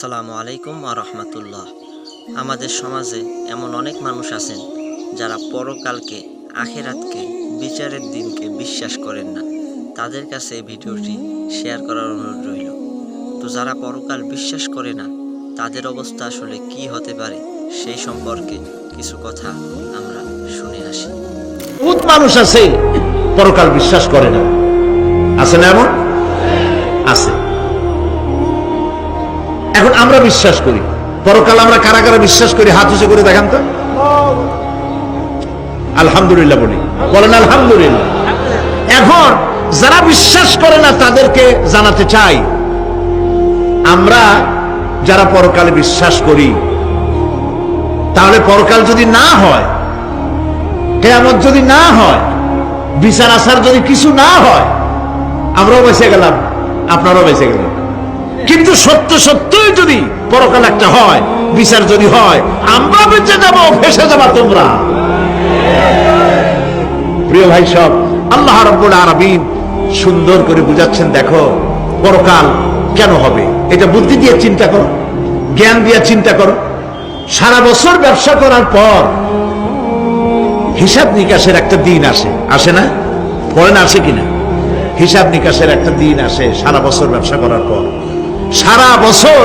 আসসালামু আলাইকুম আ রহমতুল্লাহ। আমাদের সমাজে এমন অনেক মানুষ আছেন যারা পরকালকে, আখেরাতকে, বিচারের দিনকে বিশ্বাস করেন না। তাদের কাছে এই ভিডিওটি শেয়ার করার অনুরোধ রইল। তো যারা পরকাল বিশ্বাস করে না, তাদের অবস্থা আসলে কি হতে পারে সেই সম্পর্কে কিছু কথা আমরা শুনে আসি। বহুত মানুষ আছে পরকাল বিশ্বাস করে না। আছে না এমন? আছে। এখন আমরা বিশ্বাস করি। পরকাল আমরা কারা কারা বিশ্বাস করি, হাত উঁচু করে দেখান তো। আলহামদুলিল্লাহ বলি। বলেন আলহামদুলিল্লাহ। এখন যারা বিশ্বাস করে না, তাদেরকে জানাতে চাই, আমরা যারা পরকালে বিশ্বাস করি, তাহলে পরকাল যদি না হয়, কেয়ামত যদি না হয়, বিচার আসার যদি কিছু না হয়, আমরাও বেঁচে গেলাম, আপনারাও বেঁচে গেলেন। কিন্তু সত্য সত্যই যদি পরকাল একটা হয়, বিচার যদি হয়, আমরা বেঁচে যাব ফেসে যাবা তোমরা। প্রিয় ভাই সব, আল্লাহ রব্বুল আরবিন সুন্দর করে বুঝাচ্ছেন, দেখো, পরকাল কেন হবে? এটা বুদ্ধি দিয়ে চিন্তা করো, জ্ঞান দিয়ে চিন্তা করো। সারা বছর ব্যবসা করার পর হিসাব নিকাশের একটা দিন আসে। আসে না? পড়েন আসে কিনা? হিসাব নিকাশের একটা দিন আসে সারা বছর ব্যবসা করার পর। সারা বছর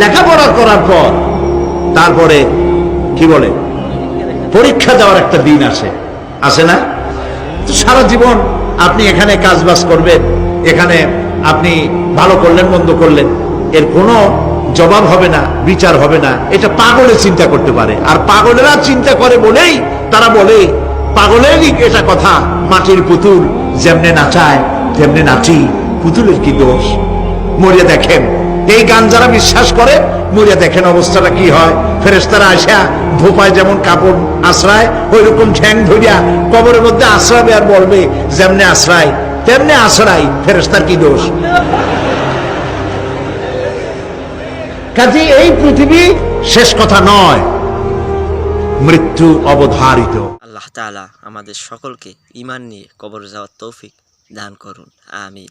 লেখাপড়া করার পর তারপরে কি বলে, পরীক্ষা দেওয়ার একটা দিন আসে। আসে না? সারা জীবন আপনি এখানে কাজ বাজ করবেন, এখানে আপনি ভালো করলেন, মন্দ করলেন, এর কোনো জবাব হবে না, বিচার হবে না। এটা পাগলে চিন্তা করতে পারে। আর পাগলেরা চিন্তা করে বলেই, তারা বলে পাগলেরই এটা কথা, মাটির পুতুল যেমনে নাচায়, তেমনি নাচি, পুতুলের কি দোষ? মরিয়া দেখেন। এই গান যারা বিশ্বাস করে, মরিয়া দেখেন অবস্থাটা কি হয়। ফেরেস্তারা আসা ধোপায় যেমন কাপড় আশ্রয় ওই রকম ঠ্যাং ধরিয়া কবরের মধ্যে আশ্রাবে আর বলবে, যেমনে আশ্রয়, তেমনি আশ্রয় ফেরেস্তার কি দোষ? কাজে এই পৃথিবী শেষ কথা নয়, মৃত্যু অবধারিত। আল্লাহ তাআলা আমাদের সকলকে ইমান নিয়ে কবর যাওয়ার তৌফিক দান করুন। আমিন।